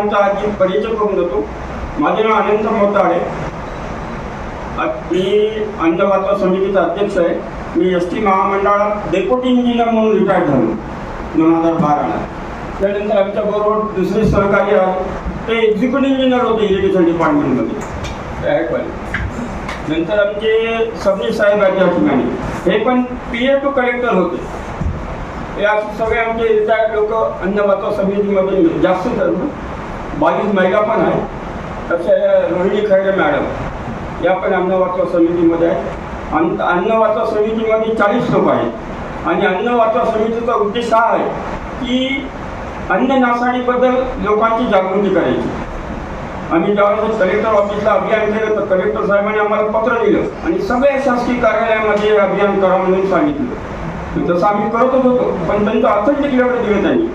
आमचा आजी परिचय करून देतो. माझे नाव अनंत मोताळे. मी अन्न वाचवा समितीचा अध्यक्ष आहे. मी एस टी महामंडळात डेप्युटी इंजिनियर म्हणून रिटायर्ड झालो. दोन हजार बाराला. त्यानंतर आमच्याबरोबर दुसरे सहकारी आहेत. ते एक्झिक्युटिव्ह इंजिनियर होते इरिगेशन डिपार्टमेंटमध्ये नंतर आमचे सबनी साहेब आहेत या ठिकाणी. हे पण पी ए टू कलेक्टर होते. हे असे सगळे आमचे रिटायर्ड लोक अन्न वाचवा समितीमध्ये जास्त आहेत महिला पण आहे तसे रोहिणी खैरे मॅडम या पण अन्न वाचव समितीमध्ये आहेत. अन्न अन्न वाचव समितीमध्ये चाळीस लोक आहेत. आणि अन्न वाचव समितीचा उद्देश हा आहे की अन्न नासाडीबद्दल लोकांची जागृती करायची. आम्ही ज्यावेळेस कलेक्टर ऑफिसला अभियान केलं तर कलेक्टर साहेबांनी आम्हाला पत्र दिलं आणि सगळ्या शासकीय कार्यालयामध्ये अभियान करा म्हणून सांगितलं. तसं आम्ही करतच होतो पण त्यांचं ऑथेंटिक लेटर दिलं त्यांनी.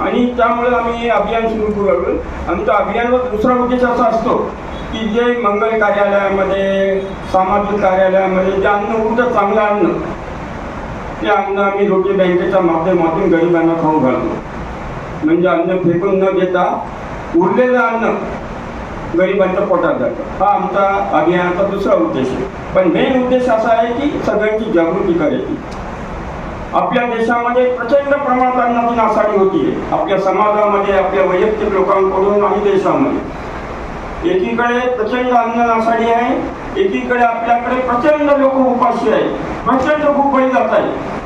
आणि त्यामुळे आम्ही हे अभियान सुरू करू लागलो. आमच्या अभियानाचा दुसरा उद्देश असा असतो की जे मंगल कार्यालयामध्ये सामाजिक कार्यालयामध्ये जे अन्न उरतं चांगलं अन्न ते अन्न आम्ही रोटी बँकेच्या माध्यमातून गरिबांना खाऊ घालतो. म्हणजे अन्न फेकून न घेता उरलेलं अन्न गरिबांच्या पोटात जातं. हा आमचा अभियानाचा दुसरा उद्देश आहे. पण मेन उद्देश असा आहे की सगळ्यांची जागृती करायची. आपल्या देशामध्ये प्रचंड प्रमाणात अन्नाची नासाडी होती. आपल्या समाजामध्ये आपल्या वैयक्तिक लोकांकडून आणि देशामध्ये. एकीकडे प्रचंड अन्न नासाडी आहे एकीकडे आपल्याकडे प्रचंड लोक उपाशी आहे प्रचंड खूप जात आहे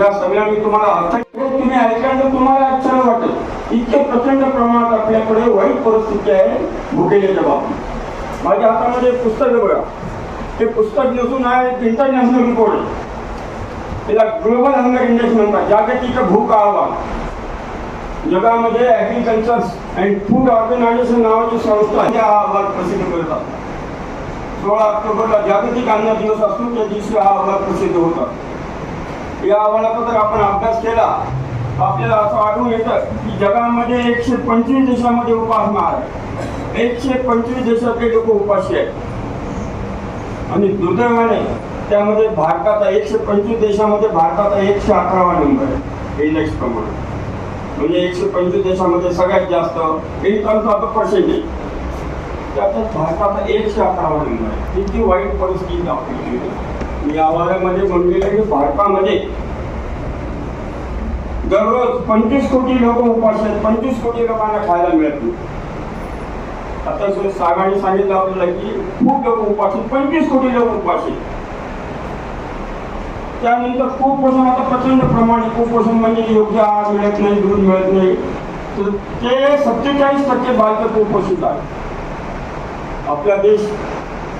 या सगळ्या मी तुम्हाला अर्थ तुम्ही ऐकल्यानंतर तुम्हाला आश्चर्य वाटेल. इतके प्रचंड प्रमाणात आपल्याकडे वाईट परिस्थिती आहे भुकेलेच्या बाबतीत. माझ्या हातामध्ये पुस्तक बघा. ते पुस्तक नसून आहे इंटरनॅशनल रिपोर्ट त्याला ग्लोबल हंगर इंडेक्स म्हणतात. जागतिक भूक अहवाल जगामध्ये ॲग्रिकल्चर अँड फूड ऑर्गनायझेशन नावाची संस्था हा अहवाल प्रसिद्ध करत असतात सोळा ऑक्टोबरला जागतिक अन्न दिवस असतो त्या दिवशी हा अहवाल प्रसिद्ध होतात या अहवालाचा जर आपण अभ्यास केला. आपल्याला असं आढळून येतं की जगामध्ये एकशे पंचवीस देशामध्ये उपासमार आहे. एकशे पंचवीस देशातले लोक उपाशी आहेत. आणि दुर्दैवाने त्यामध्ये भारताचा एकशे पंचवीस देशामध्ये भारताचा एकशे अकरावा नंबर आहे इंडेक्स प्रमाणे. म्हणजे एकशे पंचवीस देशामध्ये सगळ्यात जास्त इन्कमचा आता पर्सेंटेज त्यातच भारताचा एकशे अकरावा नंबर आहे. किती वाईट परिस्थिती आपली या वाऱ्यामध्ये म्हणलेलं की भारतामध्ये दररोज पंचवीस कोटी लोक उपास आहेत. पंचवीस कोटी लोकांना खायला मिळत नाही. आता सागाने सांगितलं आपल्याला की खूप लोक उपास पंचवीस कोटी लोक उपास आहेत. त्यानंतर कुपोषण आता प्रचंड प्रमाणे कुपोषण म्हणजे योग्य आहार मिळत नाही दूध मिळत नाही. तर ते सत्तेचाळीस टक्के बालक कुपोषित आहे आपला देश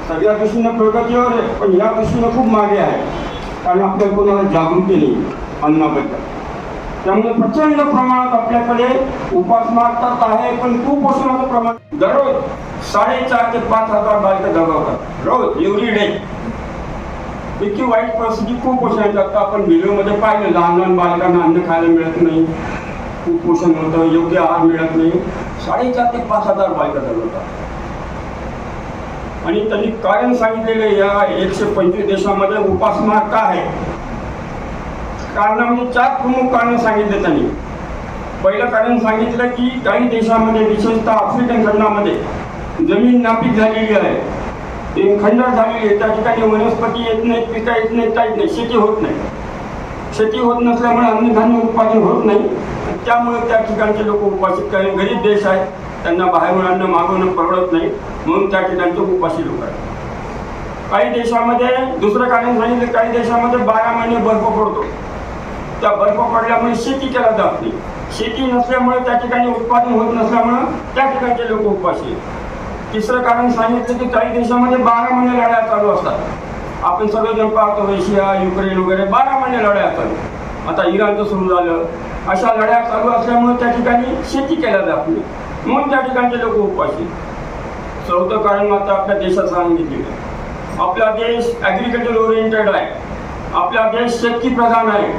सगळ्या दृष्टीनं प्रगतीवर आहे पण या दृष्टीनं खूप मागे आहे. कारण आपल्या कोणाला जागृती नाही अन्नाबद्दल. त्यामुळे प्रचंड प्रमाणात आपल्याकडे उपासमार तर आहे पण कुपोषणाचं प्रमाण. दररोज साडेचार ते पाच हजार बालकं दगावतात. रोज एव्हरी डे इतकी वाईट परिस्थिती खूप पोषण आता आपण व्हिडिओमध्ये पाहिलं लहान लहान बालकांना अन्न खायला मिळत नाही. कुपोषण होतं. योग्य आहार मिळत नाही. साडेचार ते पाच हजार बालका होता. आणि त्यांनी कारण सांगितलेले या एकशे पंचवीस देशामध्ये उपासमार का आहे? कारणामध्ये चार प्रमुख कारण सांगितले त्यांनी. पहिलं कारण सांगितलं की काही देशामध्ये विशेषतः आफ्रिकन खंडामध्ये जमीन नापीक झालेली आहे. खंडर झालेली आहे त्या ठिकाणी वनस्पती येत नाहीत पिका येत नाहीत काहीच नाही. शेती होत नाही. शेती होत नसल्यामुळे अन्नधान्य उत्पादन होत नाही. त्यामुळे त्या ठिकाणचे लोक उपासित काही गरीब देश आहेत त्यांना बाहेरून अन्न मागवणं परवडत नाही. म्हणून त्या ठिकाणचे उपाशी लोक आहेत. काही देशामध्ये दुसरं कारण सांगितलं काही देशामध्ये बारा महिने बर्फ पडतो. त्या बर्फ पडल्यामुळे शेती केला जात नाही. शेती नसल्यामुळे त्या ठिकाणी उत्पादन होत नसल्यामुळे त्या ठिकाणचे लोक उपाशी आहेत. तिसरं कारण सांगितलं की काही देशामध्ये बारा महिने लढ्या चालू असतात. आपण सगळेजण पाहतो रशिया युक्रेन वगैरे बारा महिने लढ्या चालू. आता इराणचं सुरू झालं. अशा लढ्या चालू असल्यामुळे त्या ठिकाणी शेती केल्या जात नाही. म्हणून त्या ठिकाणचे लोक उपाशी. चौथं कारण मात्र आपल्या देशात सांगितलेलं आपला देश ॲग्रिकल्चर ओरिएंटेड आहे. आपला देश शेती प्रधान आहे.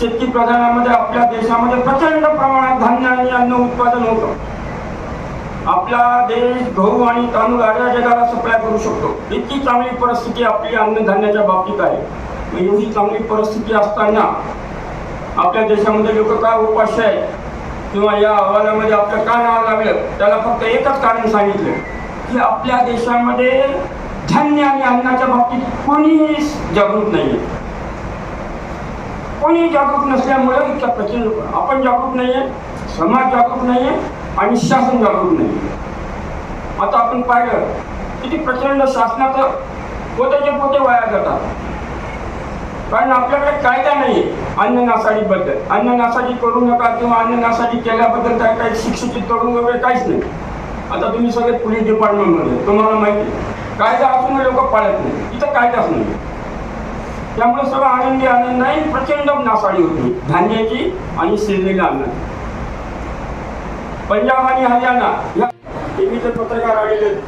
शेती प्रधानामध्ये आपल्या देशामध्ये प्रचंड प्रमाणात धान्य आणि अन्न उत्पादन होतं. आपला देश गहू आणि तांदूळ आड्या जगाला सप्लाय करू शकतो. इतकी चांगली परिस्थिती आपली अन्नधान्याच्या बाबतीत आहे. एवढी चांगली परिस्थिती असताना आपल्या देशामध्ये लोक का उपाशी आहेत? किंवा या अहवालामध्ये आपलं का नाव लागलं? त्याला फक्त एकच कारण सांगितलं. की आपल्या देशामध्ये धान्य आणि अन्नाच्या बाबतीत कोणीही जागरूक नाही आहे कोणी जागरूक नसल्यामुळे इतक्या प्रचंड आपण जागरूक नाही आहे समाज जागरूक नाही आहे आणि शासन जागरूक नाही आता आपण पाहिलं किती प्रचंड शासनाचं पोत्याचे पोते वाया जातात. कारण आपल्याकडे कायदा नाही आहे अन्न नासाडीबद्दल. अन्न नासाडी करू नका किंवा अन्न नासाडी केल्याबद्दल काय काही शिक्षित करून वगैरे काहीच नाही. आता तुम्ही सगळे पोलीस डिपार्टमेंटमध्ये तुम्हाला माहिती कायदा असून लोक पाळत नाही इथं कायदाच नाही त्यामुळे सगळं आनंदी आनंद नाही प्रचंड नासाडी होती. धान्याची आणि शिजलेल्या अन्नाची पंजाब आणि हरियाणा. या टीव्हीचे पत्रकार आलेले आहेत.